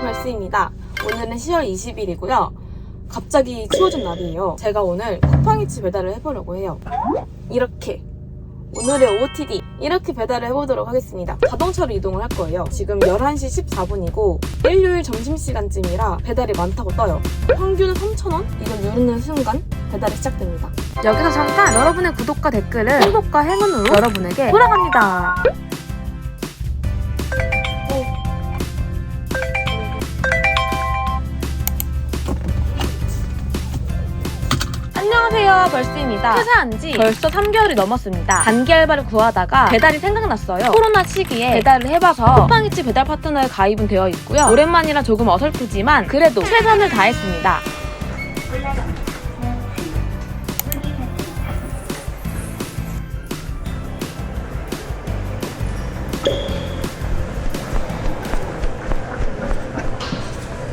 벌스입니다. 오늘은 10월 20일이고요. 갑자기 추워진 날이에요. 제가 오늘 쿠팡이츠 배달을 해보려고 해요. 이렇게 오늘의 OOTD 이렇게 배달을 해보도록 하겠습니다. 자동차로 이동을 할 거예요. 지금 11시 14분이고 일요일 점심시간쯤이라 배달이 많다고 떠요. 평균 3,000원? 이걸 누르는 순간 배달이 시작됩니다. 여기서 잠깐 여러분의 구독과 댓글을 행복과 행운으로 여러분에게 돌아갑니다. 안녕하세요. 벌스입니다. 퇴사한 지 벌써 3개월이 넘었습니다. 단기 알바를 구하다가 배달이 생각났어요. 코로나 시기에 배달을 해봐서 쿠팡이츠 배달 파트너에 가입은 되어 있고요. 오랜만이라 조금 어설프지만 그래도 최선을 다했습니다.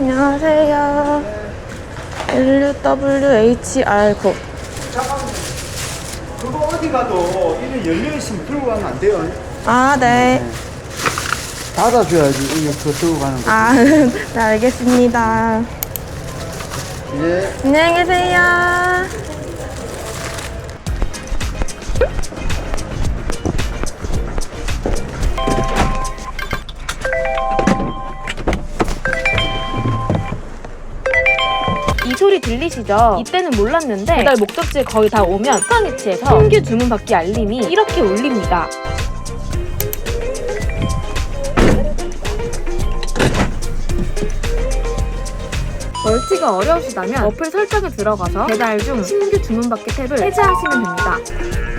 안녕하세요 LWHR9 그거 어디 가도 이래 열려 있으면 들고 가면 안 돼요. 아, 네. 닫아줘야지 이게 그 들고 가는 거. 아, 네, 알겠습니다. 예. 안녕히 계세요. 소리 들리시죠? 이때는 몰랐는데 배달 목적지에 거의 다 오면 쿠팡이츠에서 신규 주문 받기 알림이 이렇게 울립니다. 멀티가 어려우시다면 어플 설정에 들어가서 배달 중 신규 주문 받기 탭을 해제하시면 됩니다.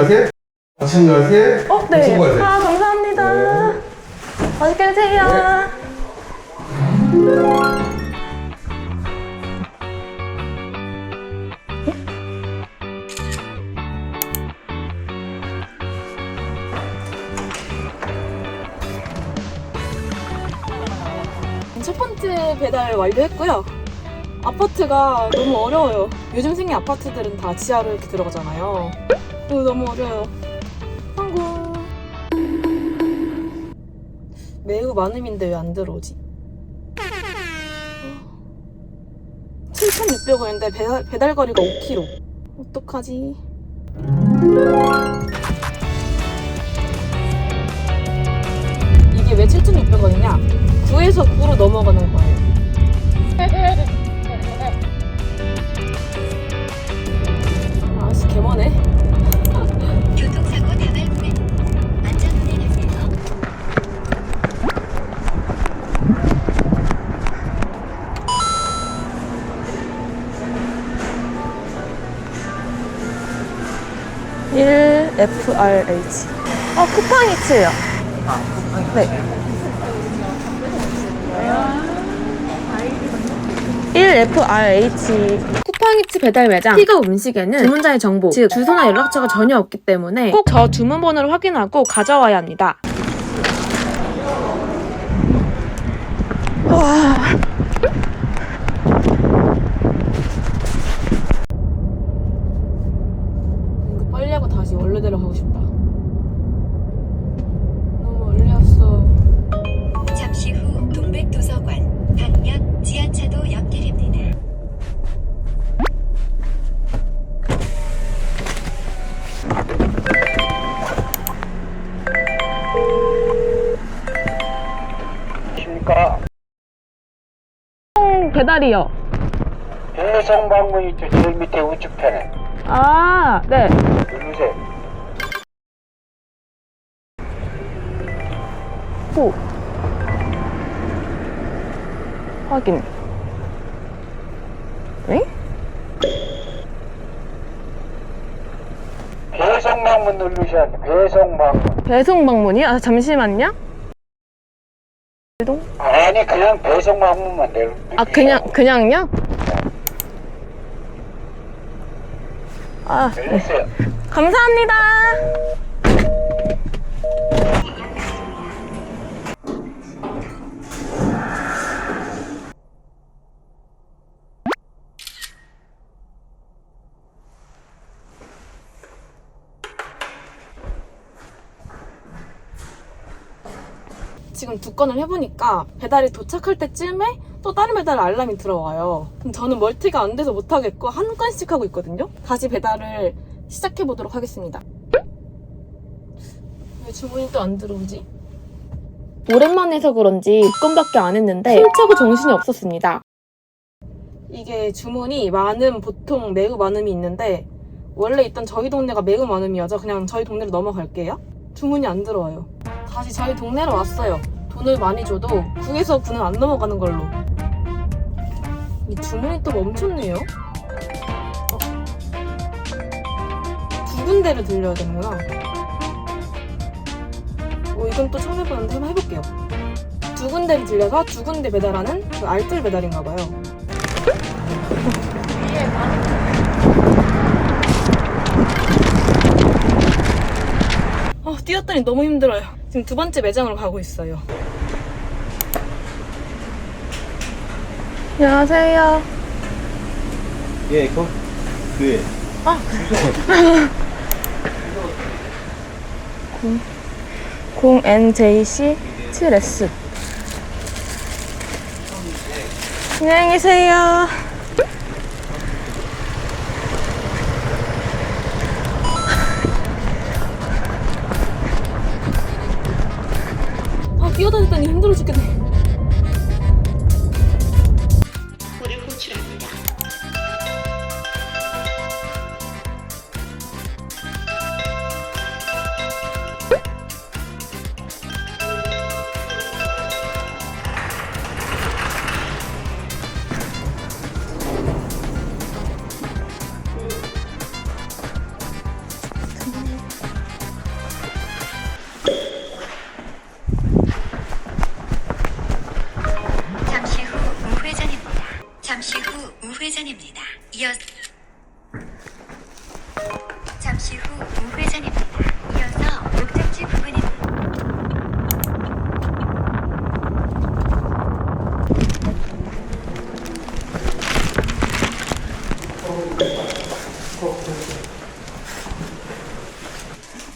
가지? 마찬가지? 어, 네. 아, 감사합니다. 맛있게 드세요. 첫 번째 배달 완료했고요. 아파트가 너무 어려워요. 요즘 생긴 아파트들은 다 지하로 이렇게 들어가잖아요. 이거 너무 어려워요. 성공. 매우 많음인데 왜 안 들어오지? 7,600원인데 배달, 배달 거리가 5km. 어떡하지? 이게 왜 7,600원이냐? 9에서 9로 넘어가는 거예요. 아씨 개머네. 1FRH. 어, 쿠팡 이츠예요. 아, 쿠팡 네. 1FRH 쿠팡이츠 배달 매장 픽업 음식에는 주문자의 정보, 즉 주소나 연락처가 전혀 없기 때문에 꼭 저 주문번호를 확인하고 가져와야 합니다. 와. 배달이요. 배송 방문이 있죠. 제일 밑에 우측편에. 아, 네. 누르세요. 호. 확인. 응? 배송 방문 누르셔야 돼. 배송 방문. 배송 방문이요? 아, 잠시만요. 아니 그냥 배송방문만 내. 아 그냥 그냥요? 아 됐어요. 감사합니다. 지금 두 건을 해보니까 배달이 도착할 때쯤에 또 다른 배달 알람이 들어와요. 그럼 저는 멀티가 안 돼서 못하겠고 한 건씩 하고 있거든요. 다시 배달을 시작해 보도록 하겠습니다. 왜 주문이 또 안 들어오지? 오랜만에 해서 그런지 6건밖에 안 했는데 힘차고 정신이 없었습니다. 이게 주문이 많음, 보통, 매우 많음이 있는데 원래 있던 저희 동네가 매우 많음이어서 그냥 저희 동네로 넘어갈게요. 주문이 안 들어와요. 다시 저희 동네로 왔어요. 돈을 많이 줘도 9에서 9는 안 넘어가는 걸로. 이 주문이 또 멈췄네요. 어? 두 군데를 들려야 되는구나. 어, 이건 또 처음 해보는데 한번 해볼게요. 두 군데를 들려서 두 군데 배달하는 그 알뜰 배달인가봐요. 어, 뛰었더니 너무 힘들어요. 지금 두 번째 매장으로 가고 있어요. 안녕하세요. 예, 그, 그, 공 NJC 7S. 안녕히 계세요. 잠시 후 우회전입니다. 이어서 목적지 부근입니다.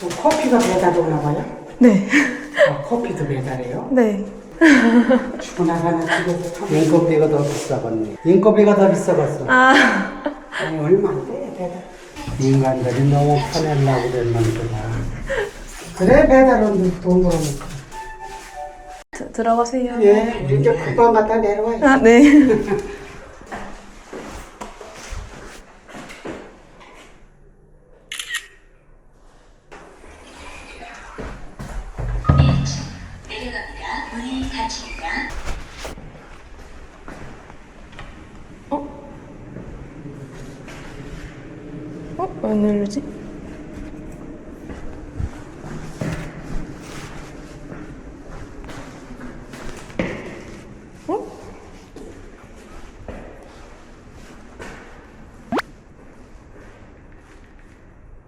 뭐 커피가 배달 오나 봐요? 네. 아, 커피도 배달해요? 네. 주문하가는 집에서 참 인건비가 더 비싸겠네. 인건비가 더 비싸겠어. 아. 아니, 얼마 안 돼, 배달. 인간들이 너무 편하려고 그랬는구나. 그래, 배달은 돈 벌어먹고. 드, 들어가세요. 예, 이제 금방 갖다 내려와요. 아, 네. 내려갑니다. 문이 닫힙니다. 어? 왜 누르지? 어?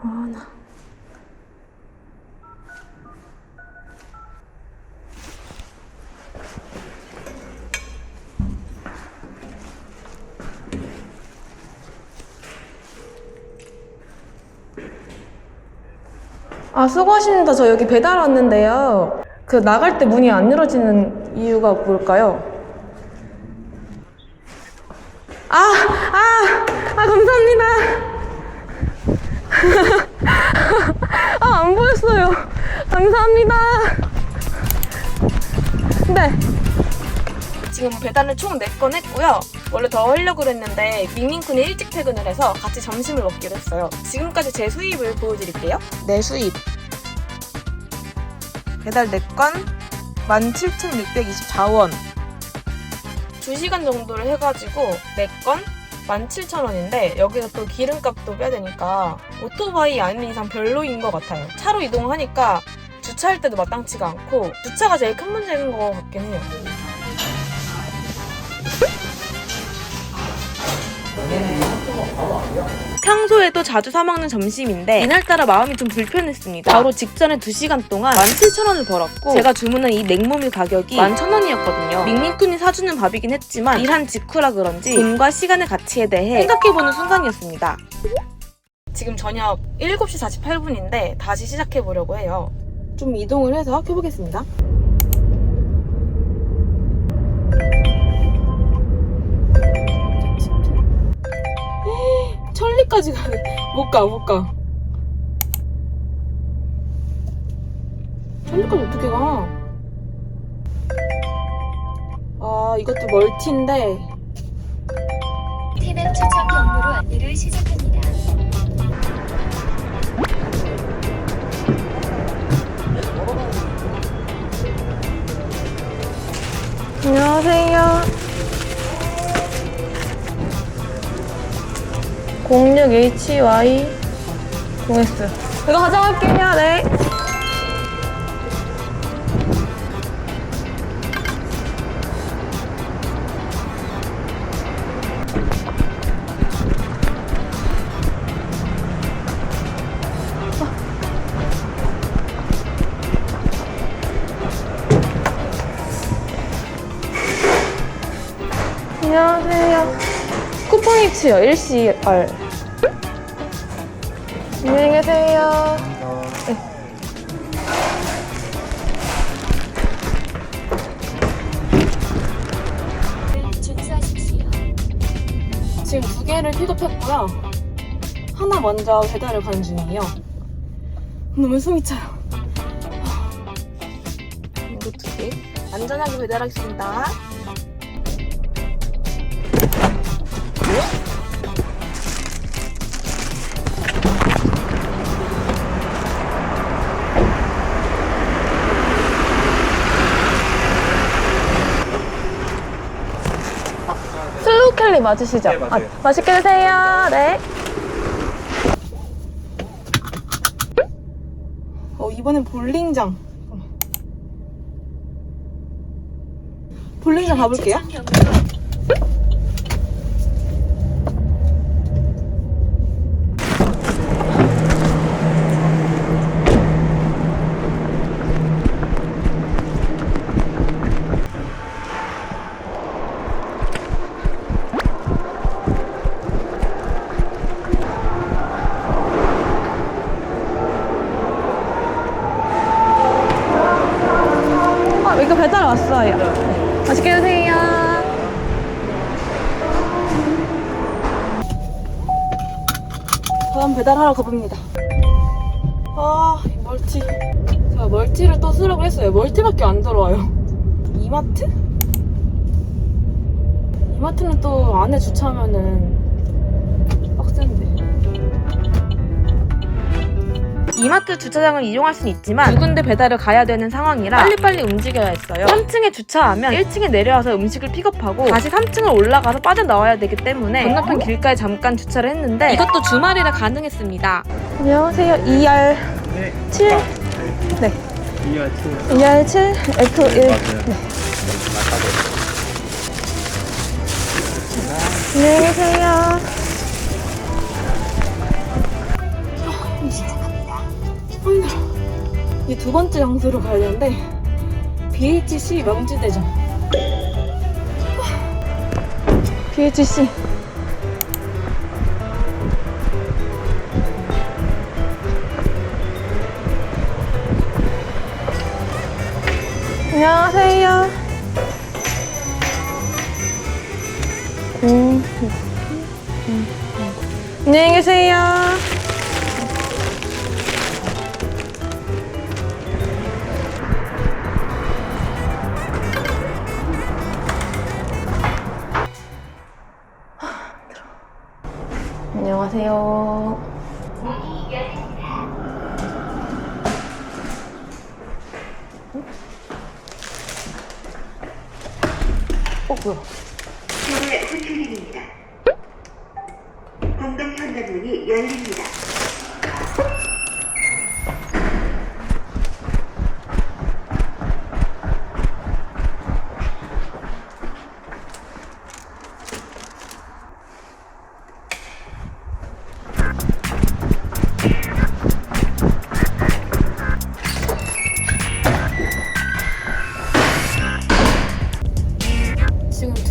아, 나. 아, 수고하십니다. 저 여기 배달 왔는데요. 그 나갈 때 문이 안 열어지는 이유가 뭘까요? 아, 아, 아, 감사합니다. 아, 안 보였어요. 감사합니다. 네. 지금 배달을 총 4건 했고요. 원래 더 하려고 그랬는데 밍밍쿤이 일찍 퇴근을 해서 같이 점심을 먹기로 했어요. 지금까지 제 수입을 보여드릴게요. 내 수입. 배달 4건 17,624원. 2시간 정도를 해가지고 4건 17,000원인데 여기서 또 기름값도 빼야 되니까 오토바이 아닌 이상 별로인 것 같아요. 차로 이동하니까 주차 주차할 때도 마땅치가 않고 주차가 제일 큰 문제인 것 같긴 해요. 평소에도 자주 사먹는 점심인데 이날따라 마음이 좀 불편했습니다. 바로 직전에 2시간 동안 17,000원을 벌었고 제가 주문한 이 냉모밀 가격이 11,000원이었거든요. 밍밍쿤이 사주는 밥이긴 했지만 일한 직후라 그런지 돈과 시간의 가치에 대해 생각해보는 순간이었습니다. 지금 저녁 7시 48분인데 다시 시작해보려고 해요. 좀 이동을 해서 켜보겠습니다. 천리까지 가네. 못 가, 못 가. 천리까지 어떻게 가? 아, 이것도 멀티인데. 태남 추천 경로로 안내를 시작합니다. 안녕하세요. 06HY 0S. 이거 가져갈게요, 네. 안녕하세요. 쿠폰 이츠요, 일시얼. 안녕히 계세요. 네. 지금 두 개를 픽업했고요. 하나 먼저 배달을 가는 중이에요. 너무 숨이 차요. 이거 두 개. 안전하게 배달하겠습니다. 슬로우켈리 맞으시죠? 네, 맞아요. 아, 맛있게 드세요. 네. 어, 이번엔 볼링장. 볼링장 가볼게요. 배달하러 가봅니다. 아, 이 멀티. 제가 멀티를 또 쓰라고 했어요. 멀티밖에 안 들어와요. 이마트? 이마트는 또 안에 주차하면은 빡센데. 이마트 주차장을 이용할 수는 있지만 두 군데 배달을 가야 되는 상황이라 빨리빨리 움직여야 했어요. 3층에 주차하면 1층에 내려와서 음식을 픽업하고 다시 3층을 올라가서 빠져나와야 되기 때문에 건너편 길가에 잠깐 주차를 했는데 이것도 주말이라 가능했습니다. 안녕하세요. 2R 7 네. 2R 7 F1 네. 안녕히 계세요. 이 두 번째 장소로 가야 되는데 BHC 명지대전 BHC 안녕하세요 음. 안녕히 계세요. 어, 뭐야? 서울 호텔입니다. 공동 현관문이 열립니다.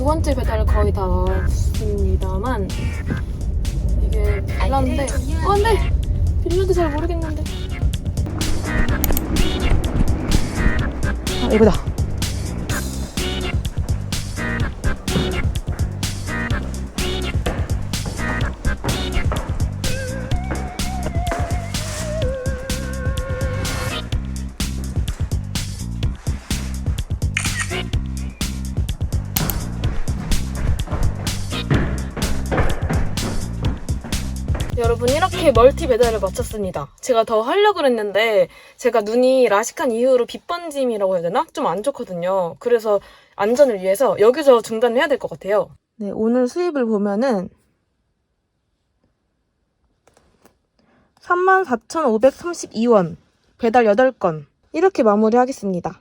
두 번째 배달 거의 다 왔습니다만 이게 빌라인데 어, 안돼 빌라도 잘 모르겠는데. 아 이거다 여러분 이렇게 멀티 배달을 마쳤습니다. 제가 더 하려고 그랬는데 제가 눈이 라식한 이후로 빛번짐이라고 해야 되나? 좀 안 좋거든요. 그래서 안전을 위해서 여기서 중단을 해야 될 것 같아요. 네, 오늘 수입을 보면은 34,532원 배달 8건 이렇게 마무리하겠습니다.